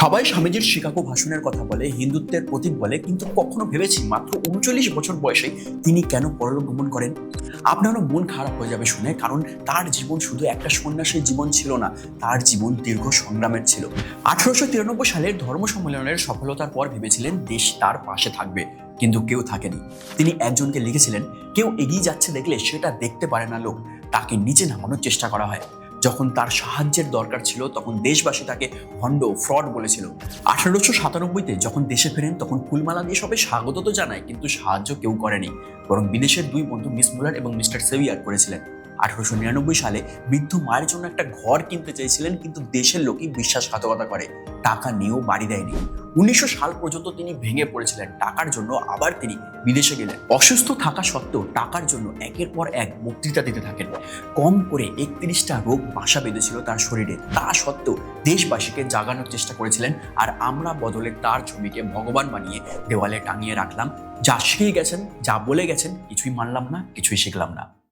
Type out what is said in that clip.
সবাই স্বামীজির শিকাগো ভাষণের কথা বলে, হিন্দুত্বের প্রতীক বলে, কিন্তু কখনো ভেবেছি মাত্র উনচল্লিশ বছর বয়সে তিনি কেন পরলোক গমন করেন? আপনারও মন খারাপ হয়ে যাবে শুনে, কারণ তার জীবন শুধু একটা সন্ন্যাসীর জীবন ছিল না, তার জীবন দীর্ঘ সংগ্রামের ছিল। আঠারোশো তিরানব্বই সালের ধর্ম সম্মেলনের সফলতার পর ভেবেছিলেন দেশ তার পাশে থাকবে, কিন্তু কেউ থাকেনি। তিনি একজনকে লিখেছিলেন, কেউ এগিয়ে যাচ্ছে দেখলে সেটা দেখতে পারে না লোক, তাকে নিচে নামানোর চেষ্টা করা হয়। যখন তার সাহায্যের দরকার ছিল, তখন দেশবাসী তাকে ভণ্ড, ফ্রড বলেছিল। আঠারোশো সাতানব্বইতে যখন দেশে ফেরেন, তখন ফুলমালা দিয়ে সবাই স্বাগত তো জানায়, কিন্তু সাহায্য কেউ করেনি। বরং বিদেশের দুই বন্ধু মিস মুলার এবং মিস্টার সেভিয়ার করেছিলেন। আঠারোশো নিরানব্বই সালে বৃদ্ধ মায়ের জন্য একটা ঘর কিনতে চেয়েছিলেন, কিন্তু দেশের লোকই বিশ্বাসঘাতকতা করে। টাকা নিয়েও বাড়ি দেয়নি। উনিশশো সাল পর্যন্ত তিনি ভেঙে পড়েছিলেন। টাকার জন্য আবার তিনি বিদেশে গেলেন। অসুস্থ থাকা সত্ত্বেও টাকার জন্য একের পর এক বক্তৃতা দিতে থাকেন। কম করে একত্রিশটা রোগ বাসা বেঁধেছিল তার শরীরে। তা সত্ত্বেও দেশবাসীকে জাগানোর চেষ্টা করেছিলেন আর আমরা বদলে তার ছবিকে ভগবান বানিয়ে দেওয়ালে টাঙিয়ে রাখলাম। যা শিখে গেছেন, যা বলে গেছেন, কিছুই মানলাম না, কিছুই শিখলাম না।